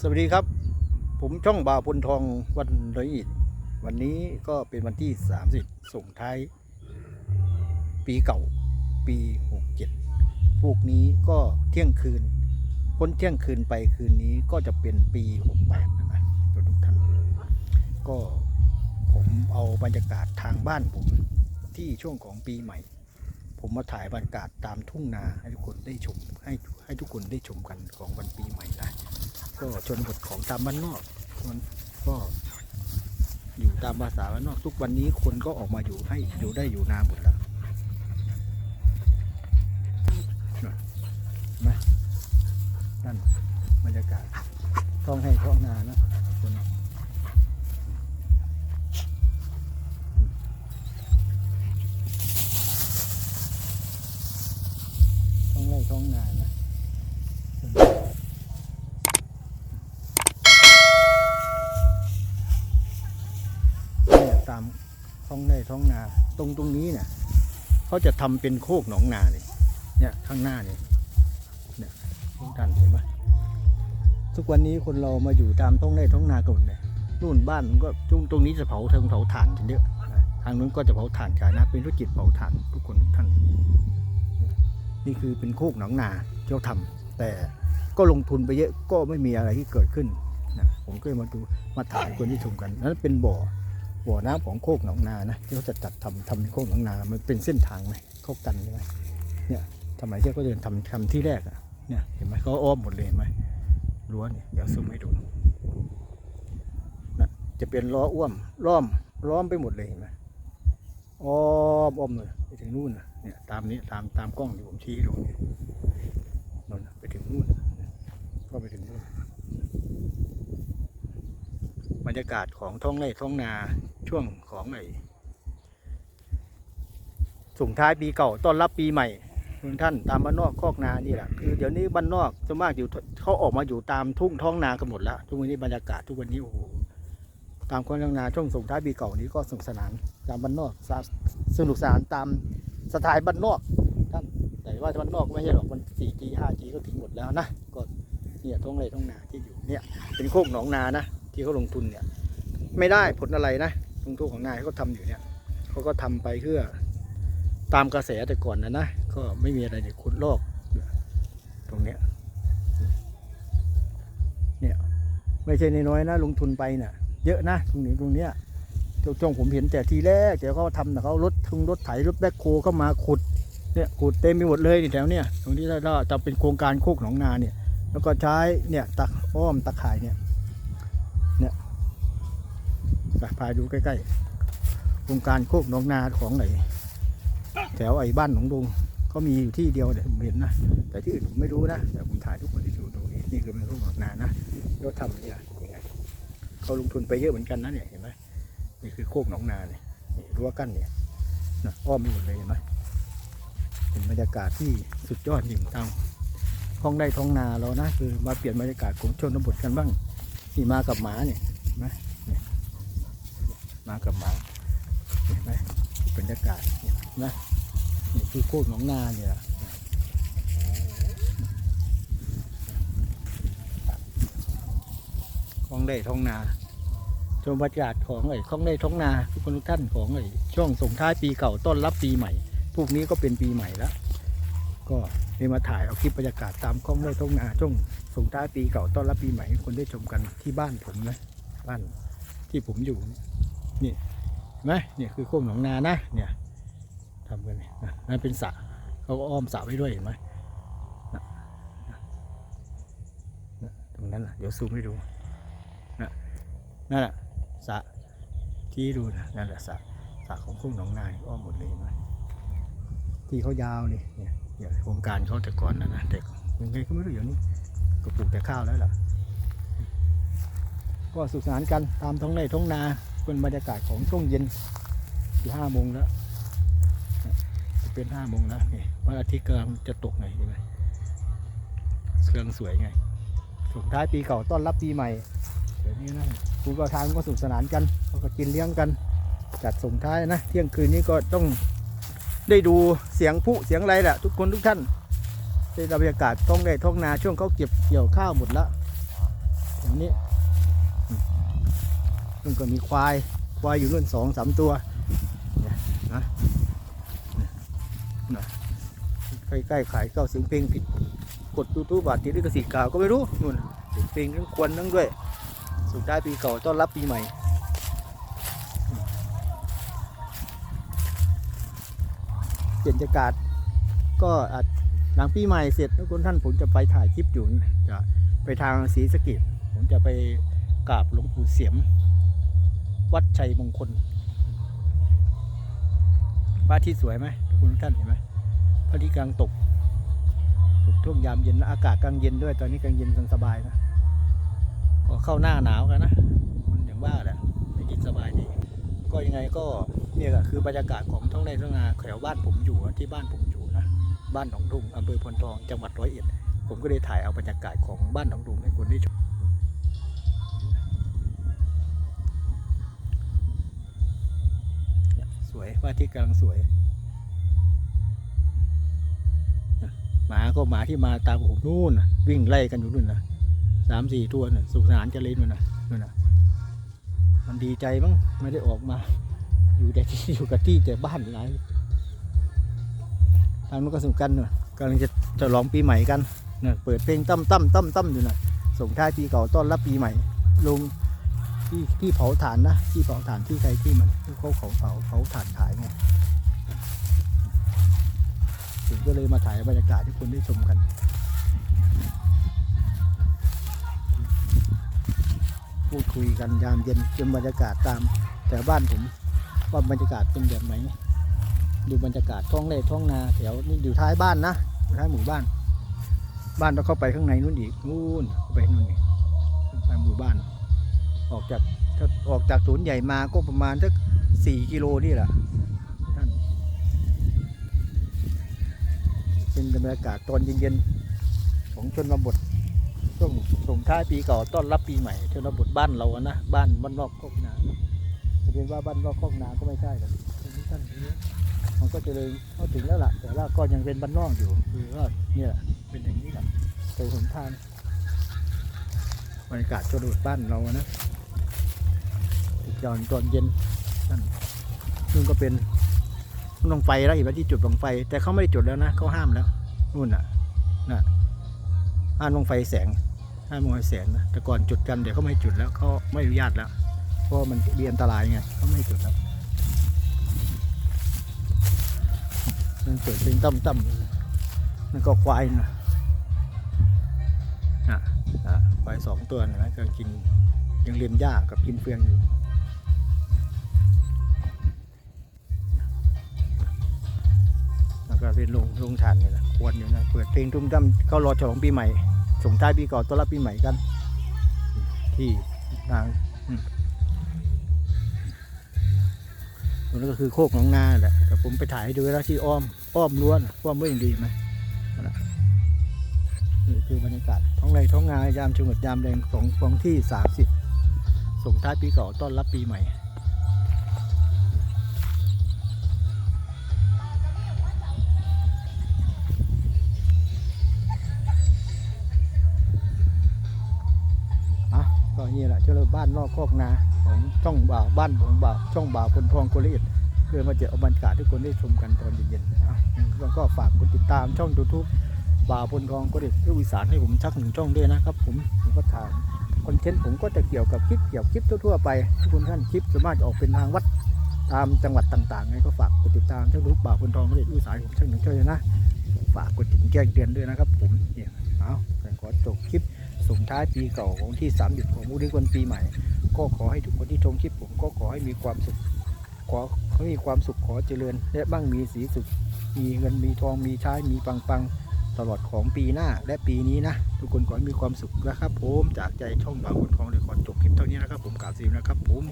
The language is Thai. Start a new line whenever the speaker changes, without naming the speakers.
สวัสดีครับ ผมช่องบ่าวพลทองวันร้อยอิฐวันนี้ก็เป็นวันที่ 30 ส่งท้าย ปีเก่าปี 67 พวกนี้ก็เที่ยงคืนพ้นเที่ยงคืนไปคืนนี้ก็จะเป็นปี 68นะนะทุกท่านก็ผมเอาบรรยากาศทางบ้านผมที่ช่วงของปีใหม่ ผมมาถ่ายบรรยากาศตามทุ่งนาให้ทุกคนได้ชมให้ให้ทุกคนได้ชมกันของวันปีใหม่นะ ก็ชนบทของตามบ้านนอกมันก็อยู่ตามภาษาบ้านนอกทุกวันนี้คนก็ออกมาอยู่ให้อยู่ได้อยู่นาหมดแล้วน่ะเห็นไหมนั่นบรรยากาศท้องให้ท้องนานะคนท้องไร่ท้องนานะ เนี่ยตามท้องไร่ท้องนา ตรงตรงนี้เนี่ยเขาจะทำเป็นโคกหนองนาเลยเนี่ยข้างหน้าเนี่ยเนี่ยทุกท่านเห็นไหมทุกวันนี้คนเรามาอยู่ตามท้องไร่ท้องนากันหมดเลยนู่นบ้านมันก็ตรงตรงนี้จะเผาเทิงเผาถ่านกันเยอะนทางนู้นก็จะเผาถ่านกันนะเป็นธุรกิจเผาถ่านทุกคนทุกท่าน นี่คือเป็นโคกหนองนาที่เขาทำแต่ก็ลงทุนไปเยอะก็ไม่มีอะไรที่เกิดขึ้นนะผมก็มาดูมาถ่ายคนที่ชมกันนั้นเป็นบ่อ บ่อน้ำของโคกหนองนานะที่เขาจะจัดทำทำเป็นโคกหนองนา มันเป็นเส้นทางไหมเขากันใช่ไหมเนี่ยสมัยที่เขาเดินทำทำที่แรกอะเนี่ยเห็นไหมเขาอ้อมหมดเลยเห็นไหมรั้วเนี่ยเดี๋ยวซูมให้ดูนะจะเป็นล้ออ้วมล้อมล้อมไปหมดเลยเห็นไหมอ้อมอ้อมเลยไปถึงนู่นนะเนี่ยตามนี้ตามตามกล้องที่ผมชี้ดูนี่นู่นไปถึงนู่นก็ไปถึงนู่น บรรยากาศของท้องไร่ท้องนาช่วงของไอ้ส่งท้ายปีเก่าต้อนรับปีใหม่ทุกท่านตามบ้านนอกคอกนานี่แหละคือเดี๋ยวนี้บ้านนอกส่วนมากอยู่เขาออกมาอยู่ตามทุ่งท้องนากันหมดแล้วทุกวันนี้บรรยากาศทุกวันนี้โอ้โหตามคนท้องนาช่วงส่งท้ายปีเก่านี้ก็สนุกสนานตามบ้านนอกสาสนุกสนานตามสไตล์บ้านนอกท่านแต่ว่าบ้านนอกไม่ใช่หรอกมัน 4G 5G ก็ถึงหมดแล้วนะก็เนี่ยท้องไร่ท้องนาที่อยู่เนี่ยเป็นโคกหนองนานะ ที่เขาลงทุนเนี่ย ไม่ได้ผลอะไรนะลงทุนของนายเขาทำอยู่เนี่ยเขาก็ทำไปเพื่อตามกระแสแต่ก่อนนะนะก็ไม่มีอะไรเนี่ยขุดลอกตรงเนี้ยเนี่ยไม่ใช่น้อยนะลงทุนไปน่ะเยอะนะตรงนี้ตรงเนี้ยช่วงผมเห็นแต่ทีแรกเดี๋ยวเขาทำแต่เขารถทุงรถไถรถแบคโคเข้ามาขุดเนี่ยขุดเต็มไปหมดเลยแถวเนี้ยตรงที่เราจะเป็นโครงการโคกหนองนาเนี่ย แล้วก็ใช้เนี่ยตะอ้อมตะข่ายเนี่ย พาดูใกล้ๆโครงการโคกหนองนาของไหนแถวไอ้บ้านหนองดงก็มีอยู่ที่เดียวเดี๋ยวผมเห็นนะ แต่ที่อื่นผมไม่รู้นะ แต่ผมถ่ายทุกคนที่ดูตรงนี้นี่คือเป็นโคกหนองนานะเขาทำเนี่ยยังไงเขาลงทุนไปเยอะเหมือนกันนะเนี่ยเห็นไหมนี่คือโคกหนองนาเนี่ยนี่รั้วกั้นเนี่ยนะอ้อมไปหมดเลยเห็นไหมเป็นบรรยากาศที่สุดยอดจริงทางท้องได้ท้องนาเรานะคือมาเปลี่ยนบรรยากาศของชนบทกันบ้างนี่มากับหมาเนี่ยเห็นไหม มากับหมาเห็นไหมบรรยากาศนี่ยเห็นไหมนี่คือโคกหนองนาเนี่ยของได้ท้องนาชมบรรยากาศของไอ้ของได้ท้องนาทุกคนทุกท่านของไอ้ช่วงส่งท้ายปีเก่าต้อนรับปีใหม่ พวกนี้ก็เป็นปีใหม่แล้วก็ได้มาถ่ายเอาคลิปบรรยากาศตามของได้ท้องนาช่วงส่งท้ายปีเก่าต้อนรับปีใหม่ให้คนได้ชมกันที่บ้านผมนะบ้านที่ผมอยู่ เห็นไหมเนี่ยคือโคกหนองนานะ เนี่ยทำกันนี่นั่นเป็นสระเขาก็อ้อมสระไว้ด้วยเห็นไหมตรงนั้นนะเดี๋ยวซูมให้ดูนะนั่นแหละสระที่ดูนะนั่นแหละสระสระของโคกหนองนาอ้อมหมดเลยนไหมที่เขายาวเลยเนี่ยเนี่ยโครงการเขาแต่ก่อนนะนะแต่ยังไงก็ไม่รู้เดี๋ยวนี้ก็ปลูกแต่ข้าวแล้วล่ะ ก็สุขสนานกันตามท้องไร่ท้องนา เป็นบรรยากาศของช่วงเย็นที่ห้าโมงแล้วจะเป็นห้าโมงแล้วนี่วันอาทิตย์กำลังจะตกไงใช่ไหมเครื่องสวยไงส่งท้ายปีเก่าต้อนรับปีใหม่เดี๋ยวนี้นะคุณก็ทางก็สุขสนานกันเขาก็กินเลี้ยงกัน จัดส่งท้ายนะเที่ยงคืนนี้ก็ต้องได้ดูเสียงผู้เสียงอะไรแหละทุกคนทุกท่านได้บรรยากาศท้องไร่ท้องนาช่วงเขาเก็บเกี่ยวข้าวหมดแล้วพแถวนี้ นู่นก็มีควาย ควายอยู่นู่นสองสามตัวนะนะใกล้ๆขายเก้าเสียงเพลงผิดกดยูทูบบาทติดลิขสิทธิ์เก่าก็ไม่รู้นู่นเสียงเพลงทั้งควนทั้งด้วย สุดท้ายปีเก่าต้อนรับปีใหม่เปลี่ยนบรรยากาศก็อาจหลังปีใหม่เสร็จทุกคนท่านผมจะไปถ่ายคลิปอยู่จะไปทางศรีสะเกดผมจะไปกราบหลวงปู่เสียม วัดชัยมงคลพระอาที่สวยไหมทุกคนทุกท่านเห็นไหมพระอาที่กลางตกตกช่วงยามเย็นอากาศกลางเย็นด้วย ตอนนี้กลางเย็นสบายนะพอเข้าหน้าหนาวกันนะมันอย่างว่าแหละไม่กินสบายดีก็ยังไงก็เนี่ยคือบรรยากาศของท้องไร่ท้องนาแถวบ้านผมอยู่ที่บ้านผมอยู่นะบ้านหนองดุงอำเภอพลทองจังหวัดร้อยเอ็ดผมก็เลยถ่ายเอาบรรยากาศของบ้านหนองดุงให้คนได้ชม เนี่ยสวยว่าที่กำลังสวยหมาก็หมาที่มาตามผมนู่นนะวิ่งไล่กันอยู่นู่นนะสามสี่ตัวน่ะสุขสนานเจริญนู่นนะนู่นนะมันดีใจมั้งไม่ได้ออกมา อยู่แต่ที่อยู่กับที่แต่บ้านหลายทางนู้นก็สำคัญเนอะกำลังจะจะลองปีใหม่กันเนี่ยเปิดเพลงตั้มตั้มตั้มตั้มอยู่นะส่งท้ายปีเก่าต้อนรับปีใหม่ลง ที่ที่เผาถ่านนะ ที่เผาถ่านที่ใครที่มันเขาเขาเผาเผาถ่านขายไงผมก็เลยมาถ่ายบรรยากาศให้คนได้ชมกันพูดคุยกันยามเย็นจนบรรยากาศตาม แต่บ้านผมว่าบรรยากาศเป็นแบบไหนดูบรรยากาศท้องไร่ท้องนาแถวนี่อยู่ท้ายบ้านนะท้ายหมู่บ้าน บ้านต้องเข้าไปข้างในนู่นอีกนู่นเข้าไปนู่นอีกไปหมู่บ้าน ออกจากถ้าออกจากศูนย์ใหญ่มาก็ประมาณสักสี่กิโลนี่แหละท่านเป็นบรรยากาศตอนเย็นๆของชนบทช่วงส่งท้ายปีเก่าต้อนรับปีใหม่ชนบทบ้านเราอะนะบ้านบ้านนอกคอกนาจะเป็นว่าบ้านนอกคอกนาก็ไม่ใช่หรอกท่านนี้มันก็จะเลยเข้าถึงแล้วล่ะ แต่ว่าก็ยังเป็นบ้านนอกอยู่คือว่าเนี่ยเป็นอย่างนี้แหละไปหนทางบรรยากาศชนบทบ้านเราอะ นะจอนตอนเย็นนั่นนู่นก็เป็นลงไฟแล้วเห็นไหมที่จุดลงไฟ แต่เขาไม่ได้จุดแล้วนะเขาห้ามแล้วนู่นน่ะน่ะห้ามลงไฟแสงห้ามลงไฟแสงนะแต่ก่อนจุดกันเดี๋ยวเขาไม่จุดแล้วเขาไม่อนุญาตแล้วเพราะมันมีอันตรายไงเขาไม่จุดแล้วมันเกิดเป็นตั้มตั้มๆมันก็ควายนะอะอะควายสองตัวนะก็กินยังเลียนหญ้ากับกินเฟืองอยู่ เป็นลงลงฐานนี่แหละควรอยู่นะ เปิดเพลงทุ่มตั้มเขารอฉลองปีใหม่ ส่งท้ายปีเก่าต้อนรับปีใหม่กัน ที่ทางตรงนั้นก็คือโคกหนองนาแหละ แต่ผมไปถ่ายให้ดูแล้วที่อ้อม อ้อมล้วนอ้อมไว้อย่างดีไหมนี่คือบรรยากาศท้องไร่ท้องนายามชงดยามแดงของของที่สามสิบส่งท้ายปีเก่าต้อนรับปีใหม่ เจ้าบ้านนอกคอกนาของช่องบ่าวบ้านของบ่าวช่องบ่าวพลทองโกลเอ็ดเพื่อมาเจอาบรรยากาศที่คนได้ชมกันตอนเย็นๆอะแล้วก็ฝากกดติดตามช่องยูทูบบ่าวพลทองโกลเอ็ดลูกอีสานให้ผมชักหนึ่งช่องด้วยนะครับ ผมผมก็ถ่ายคอนเทนต์ผมก็จะเกี่ยวกับคลิปเกี่ยวกับคลิปทั่วๆไปทุกคนท่านคลิปส่วนมากจะออกเป็นทางวัดตามจังหวัดต่างๆไงก็ฝากกดติดตามช่องยูทูบบ่าวพลทองโกลเอ็ดลูกอีสานให้ผมชักหนึ่งช่องด้วยนะฝากกดติดแจ้งเตือนด้วยนะครับ ผมเนี่ยเอาขอจบคลิป ส่งท้ายปีเก่าของที่สามหยุดของมุนิวันปีใหม่ ก็ขอให้ทุกคนที่ชมคลิปผมก็ขอให้มีความสุข ขอให้มีความสุขขอเจริญ และบ้างมีสีสุข มีเงินมีทองมีใช้มีปังปังตลอดของปีหน้าและปีนี้นะ ทุกคนขอให้มีความสุขนะครับผมจากใจช่องบ่าวคนทองเลยขอจบคลิปเท่านี้นะครับผมกราบซีมนะครับผม